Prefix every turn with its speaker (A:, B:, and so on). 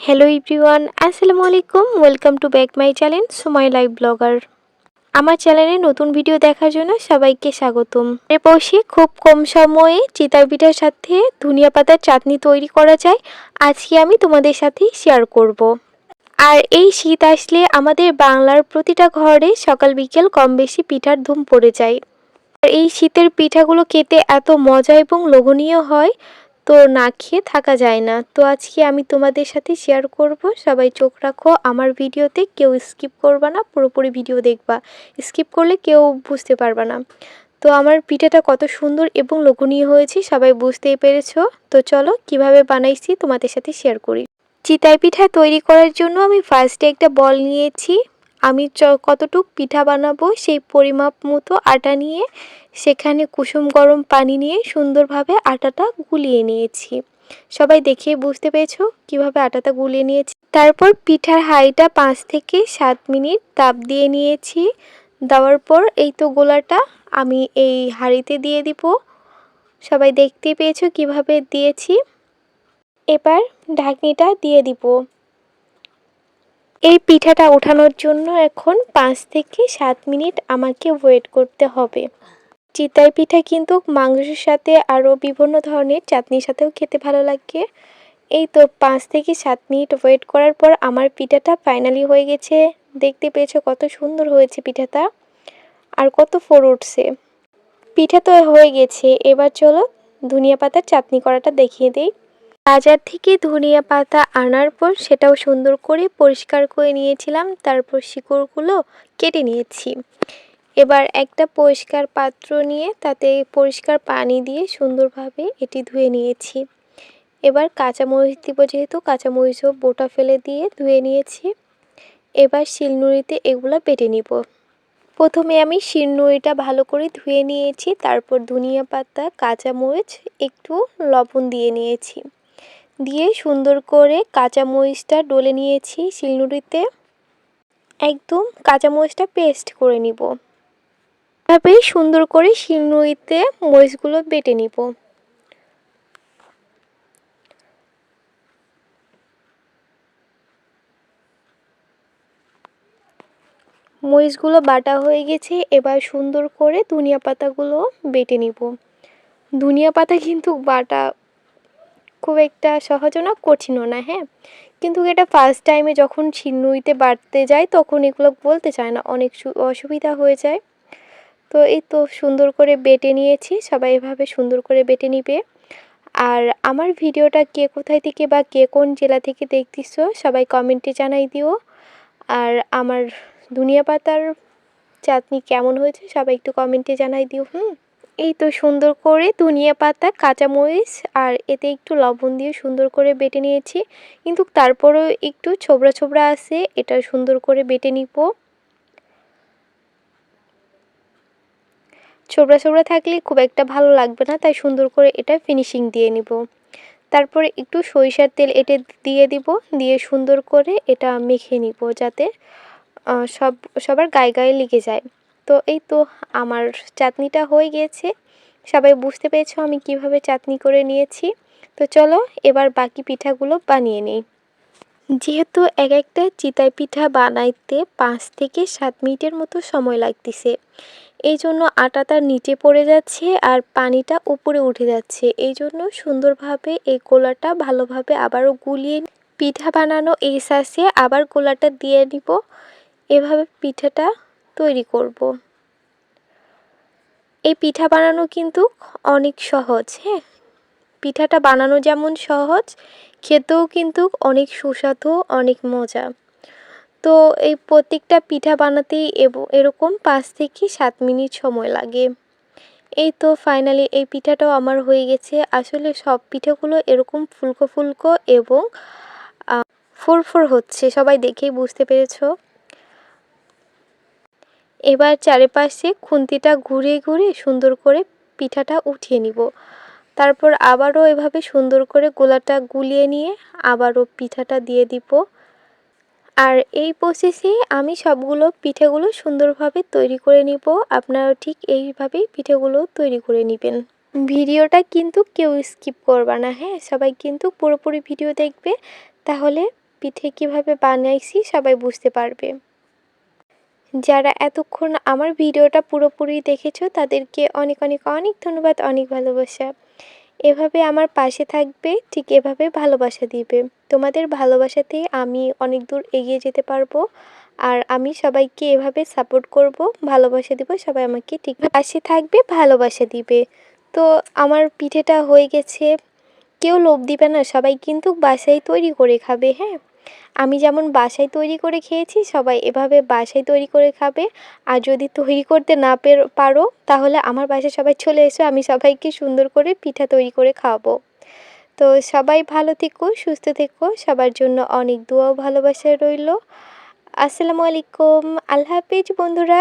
A: Hello everyone আসসালামু আলাইকুম welcome to back my channel সময় লাইভ ব্লগার আমার চ্যানেলে নতুন ভিডিও দেখার জন্য সবাইকে স্বাগতম। এর বসে খুব কম সময়ে চিতার পিঠার সাথে ধনিয়া পাতার চাটনি তৈরি করা যায়। আজকে আমি তোমাদের সাথে শেয়ার করব। আর এই শীত আসলে আমাদের বাংলার প্রতিটা ঘরে সকাল বিকেল কম বেশি পিঠার ধুম পড়ে যায়। আর এই শীতের পিঠাগুলো খেতে এত মজা এবং লোভনীয় হয় তো না খেয়ে থাকা যায় না। তো আজকে আমি তোমাদের সাথে শেয়ার করব। সবাই চোখ রাখো। আমার ভিডিওতে কেউ স্কিপ করবা না, পুরোপুরি ভিডিও দেখবা। স্কিপ করলে কেউ বুঝতে পারবা না। তো আমার পিঠাটা কত সুন্দর এবং লোভনীয় হয়েছে, সবাই বুঝতেই পেরেছ? তো চলো কীভাবে বানাইছি তোমাদের সাথে শেয়ার করি। চিতাই পিঠা তৈরি করার জন্য আমি ফার্স্টে একটা বল নিয়েছি। আমি চ, কতটুক পিঠা বানাবো সেই পরিমাপ মতো আটা নিয়ে সেখানে কুসুম গরম পানি নিয়ে সুন্দরভাবে আটাটা গুলিয়ে নিয়েছি। সবাই দেখে বুঝতে পেরেছ কীভাবে আটাটা গুলিয়ে নিয়েছি। তারপর পিঠার হাইটা পাঁচ থেকে সাত মিনিট তাপ দিয়ে নিয়েছি। দেওয়ার পর এই তো গোলাটা আমি এই হাঁড়িতে দিয়ে দিব। সবাই দেখতে পেয়েছ কীভাবে দিয়েছি। এবার ঢাকনিটা দিয়ে দিব। এই পিঠাটা ওঠানোর জন্য এখন পাঁচ থেকে সাত মিনিট আমাকে ওয়েট করতে হবে। চিতাই পিঠা কিন্তু মাংসের সাথে আরও বিভিন্ন ধরনের চাটনির সাথেও খেতে ভালো লাগে। এই তো পাঁচ থেকে সাত মিনিট ওয়েট করার পর আমার পিঠাটা ফাইনালি হয়ে গেছে। দেখতে পেয়েছ কত সুন্দর হয়েছে পিঠাটা। আর কত ফোর উঠছে। পিঠা তো হয়ে গেছে। এবার চলো ধনিয়া পাতার চাটনি করাটা দেখিয়ে দিই। বাজার থেকে ধনিয়া পাতা আনার পর সেটাও সুন্দর করে পরিষ্কার করে নিয়েছিলাম। তারপর শিকড়গুলো কেটে নিয়েছি। এবার একটা পরিষ্কার পাত্র নিয়ে তাতে পরিষ্কার পানি দিয়ে সুন্দরভাবে এটি ধুয়ে নিয়েছি। এবার কাঁচামরিচ দিব যেহেতু, কাঁচামরিচও বোটা ফেলে দিয়ে ধুয়ে নিয়েছি। এবার শিলনুড়িতে এগুলো বেটে নিব। প্রথমে আমি শিলনুড়িটা ভালো করে ধুয়ে নিয়েছি, তারপর ধনিয়া পাতা, কাঁচামরিচ, একটু লবণ দিয়ে নিয়েছি। দিয়ে সুন্দর করে কাঁচা কাঁচামরিচটা ডলে নিয়েছি শিলনুড়িতে। একদম কাঁচামরিচটা পেস্ট করে নিব। এভাবেই সুন্দর করে শিলনুড়িতে মরিচগুলো বেটে নিব। মরিচগুলো বাটা হয়ে গেছে, এবার সুন্দর করে ধনিয়া পাতাগুলো বেটে নিব। ধনিয়া পাতা কিন্তু বাটা খুব একটা সহজও না, কঠিনও না হ্যাঁ? কিন্তু এটা ফার্স্ট টাইমে যখন ছিন্নুইতে বাড়তে যায়, তখন এগুলো বলতে চায় না, অনেক অসুবিধা হয়ে যায়। তো এই তো সুন্দর করে বেটে নিয়েছি, সবাই এভাবে সুন্দর করে বেটে নিবে। আর আমার ভিডিওটা কে কোথায় থেকে বা কে কোন জেলা থেকে দেখতেছ, সবাই কমেন্টে জানাই দিও। আর আমার ধনিয়া পাতার চাটনি কেমন হয়েছে, সবাই একটু কমেন্টে জানাই দিও, হুম? এই তো সুন্দর করে ধনিয়া পাতা, কাঁচামরিচ আর এতে একটু লবণ দিয়ে সুন্দর করে বেটে নিয়েছি। কিন্তু তারপরেও একটু ছোবড়া ছোবড়া আছে, এটা সুন্দর করে বেটে নিব। ছোবড়া ছোবড়া থাকলে খুব একটা ভালো লাগবে না, তাই সুন্দর করে এটা ফিনিশিং দিয়ে নিব। তারপরে একটু সরিষার তেল এটে দিয়ে দিব, দিয়ে সুন্দর করে এটা মেখে নিব যাতে সব, সবার গায়ে গায়ে লেগে যায়। তো এই তো আমার চাটনিটা হয়ে গিয়েছে। সবাই বুঝতে পেরেছ আমি কীভাবে চাটনি করে নিয়েছি। তো চলো এবার বাকি পিঠাগুলো বানিয়ে নিই। যেহেতু এক একটা চিতাই পিঠা বানাইতে পাঁচ থেকে সাত মিনিটের মতো সময় লাগতেছে। এই জন্য আটাটা নিচে পড়ে যাচ্ছে আর পানিটা উপরে উঠে যাচ্ছে। এই জন্য সুন্দরভাবে এই গোলাটা ভালোভাবে আবারও গুলিয়ে পিঠা বানানো এই সাসে আবার গোলাটা দিয়ে নিব। এভাবে পিঠাটা তৈরি করব। এই পিঠা বানানো কিন্তু অনেক সহজ হ্যাঁ? পিঠাটা বানানো যেমন সহজ, খেতেও কিন্তু অনেক সুস্বাদু, অনেক মজা। তো এই প্রত্যেকটা পিঠা বানাতেই এরকম পাঁচ থেকে সাত মিনিট সময় লাগে। এই তো ফাইনালি এই পিঠাটাও আমার হয়ে গেছে। আসলে সব পিঠাগুলো এরকম ফুলকো ফুলকো এবং ফোর ফোর হচ্ছে, সবাই দেখেই বুঝতে পেরেছ। এবার চারিপাশে খুন্তিটা ঘুরিয়ে ঘুরিয়ে সুন্দর করে পিঠাটা উঠিয়ে নিব। তারপর আবারও এভাবে সুন্দর করে গোলাটা গুলিয়ে নিয়ে আবারও পিঠাটা দিয়ে দিব। আর এই প্রসেসে আমি সবগুলো পিঠেগুলো সুন্দরভাবে তৈরি করে নিব। আপনারাও ঠিক এইভাবেই পিঠেগুলো তৈরি করে নেবেন। ভিডিওটা কিন্তু কেউ স্কিপ করবা না হ্যাঁ? সবাই কিন্তু পুরোপুরি ভিডিও দেখবে। তাহলে পিঠে কীভাবে বানাইছি সবাই বুঝতে পারবে। যারা এতক্ষণ আমার ভিডিওটা পুরোপুরি দেখেছ, তাদেরকে অনেক অনেক অনেক ধন্যবাদ, অনেক ভালোবাসা। এভাবে আমার পাশে থাকবে, ঠিক এভাবে ভালোবাসা দিবে। তোমাদের ভালোবাসাতে আমি অনেক দূর এগিয়ে যেতে পারব আর আমি সবাইকে এভাবে সাপোর্ট করব, ভালোবাসা দিব, সবাই আমাকে ঠিক পাশে থাকবে, ভালোবাসা দিবে। তো আমার পিঠেটা হয়ে গেছে। কেউ লোভ দিবে না, সবাই কিন্তু বাসায় তৈরি করে খাবে হ্যাঁ? আমি যেমন বাসায় তৈরি করে খেয়েছি, সবাই এভাবে বাসায় তৈরি করে খাবে। আর যদি তৈরি করতে না পের তাহলে আমার বাসায় সবাই চলে এসো, আমি সবাইকে সুন্দর করে পিঠা তৈরি করে খাওয়াবো। তো সবাই ভালো থেকো, সুস্থ থেকো, সবার জন্য অনেক দোয়াও ভালোবাসা রইল। আসসালামু আলাইকুম, আল্লাহ হাফিজ বন্ধুরা।